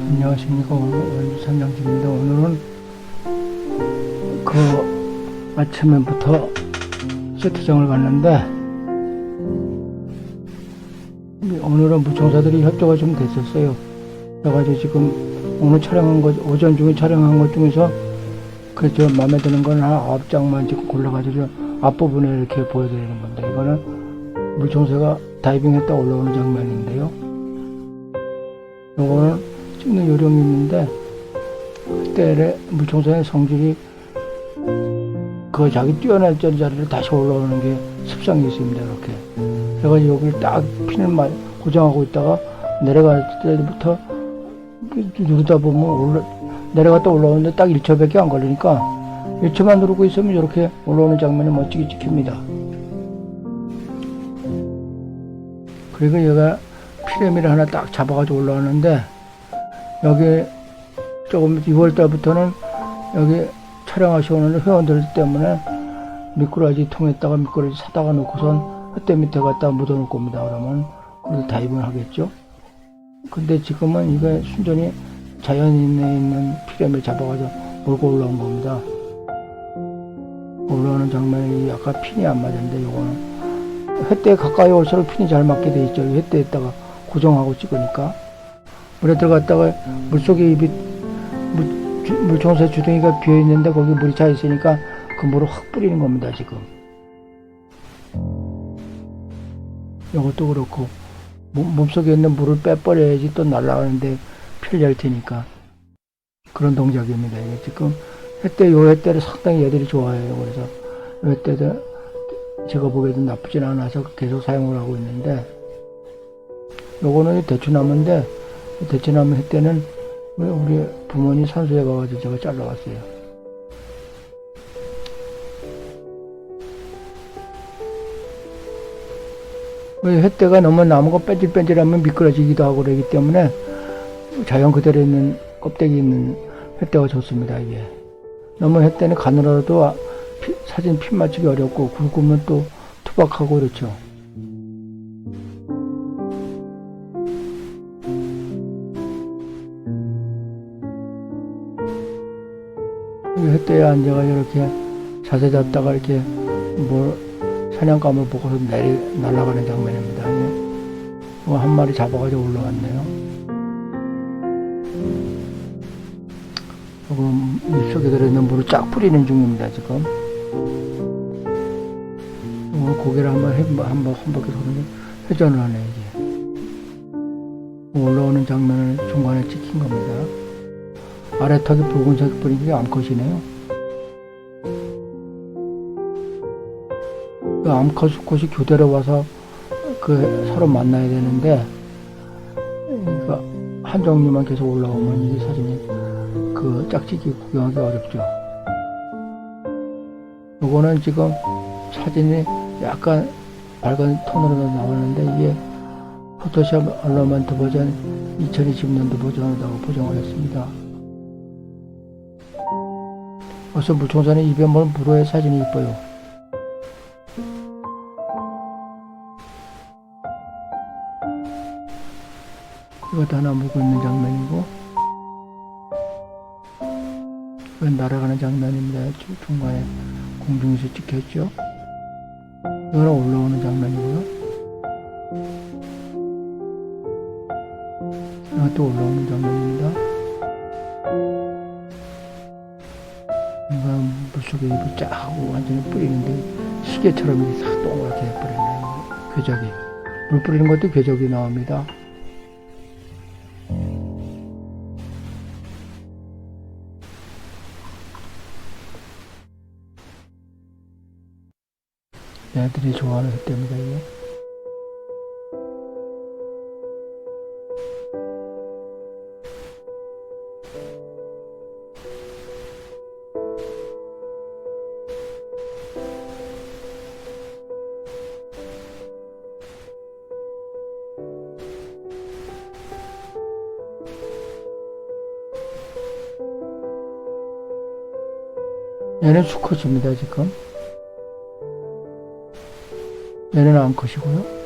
안녕하십니까 원주 삼장집입니다. 오늘은 그 아침에부터 세트장을 갔는데 오늘은 무청사들이 협조가 좀 됐었어요. 그래가지고 지금 오늘 촬영한 것 오전 중에 촬영한 것 중에서 그저 마음에 드는 건 한 아홉 장만 지금 골라가지고 앞부분에 이렇게 보여드리는 건데 이거는 물총새가 다이빙했다 올라오는 장면인데요. 요거는 찍는 요령이 있는데 그때 물총새의 성질이 그 자기 뛰어날 자리를 다시 올라오는 게 습성이 있습니다 이렇게 그래가지고 여기를 딱 핀을 마- 고정하고 있다가 내려갈 때부터 누르다 보면 올라, 내려갔다 올라오는데 딱 1초밖에 안 걸리니까 1초만 누르고 있으면 이렇게 올라오는 장면이 멋지게 찍힙니다 그리고 얘가 피레미를 하나 딱 잡아가지고 올라왔는데 여기 조금 2월 달부터는 여기 촬영하시는 회원들 때문에 미꾸라지 통에다가 미꾸라지 사다가 놓고선 햇대 밑에 갖다 묻어놓을 겁니다. 그러면 거기서 다이빙을 하겠죠. 근데 지금은 이게 순전히 자연인에 있는 피레미를 잡아가지고 몰고 올라온 겁니다. 올라오는 장면이 약간 핀이 안 맞는데 요거는 햇대에 가까이 올수록 핀이 잘 맞게 돼 있죠. 햇대에다가 고정하고 찍으니까. 물에 들어갔다가 물속에 입이 물, 주- 물총새 주둥이가 비어 있는데 거기 물이 차 있으니까 그 물을 확 뿌리는 겁니다 지금. 이것도 그렇고 몸, 몸속에 있는 물을 빼버려야지 또 날아가는데 피를 낼 테니까 그런 동작입니다. 이게 지금 햇대 요 햇대를 상당히 얘들이 좋아해요. 그래서 요 햇대도 제가 보기에도 나쁘진 않아서 계속 사용을 하고 있는데 요거는 대추나무인데 대추나무 햇대는 우리 부모님 산소에 가가지고 제가 잘라왔어요. 왜 햇대가 너무 나무가 뺀질뺀질하면 미끄러지기도 하고 그러기 때문에 자연 그대로 있는 껍데기 있는 햇대가 좋습니다 이게 너무 햇대는 가늘어도 아- 피- 사진 핀 맞추기 어렵고 굵으면 또 투박하고 그렇죠 햇대에 앉아가 이렇게 자세 잡다가 이렇게 뭘 사냥감을 보고서 내리 날아가는 장면입니다. 이거 한 마리 잡아가지고 올라왔네요. 조금 입속에 들어있는 물을 쫙 뿌리는 중입니다. 지금. 오늘 고개를 한번 해, 한번 한 바퀴 도는 회전을 하네 이게. 올라오는 장면을 중간에 찍힌 겁니다. 아래 턱이 붉은색 뿌린 게 암컷이네요. 그 암컷 수컷이 교대로 와서 그 서로 만나야 되는데 그러니까 한 종류만 계속 올라오면 이 사진이 그 짝짓기 구경하기 어렵죠. 요거는 지금 사진이 약간 밝은 톤으로 나오는데 이게 포토샵 얼러먼트 버전 2020년도 버전이라고 보정을 했습니다. 어서 물총산에 입에 물 물어야 사진이 이뻐요. 이것도 하나 물고 있는 장면이고 이건 날아가는 장면입니다. 중- 중간에 공중에서 찍혔죠. 이거는 올라오는 장면이고요. 이것도 올라오는 장면입니다. 이건 물속에 입을 쫙 하고 완전히 뿌리는데 시계처럼 이렇게 싹 동그랗게 해버리네. 궤적이. 물 뿌리는 것도 궤적이 나옵니다. 애들이 좋아하는 횟대입니다, 이게. 얘는 수컷입니다, 지금. 얘는 암컷이고요.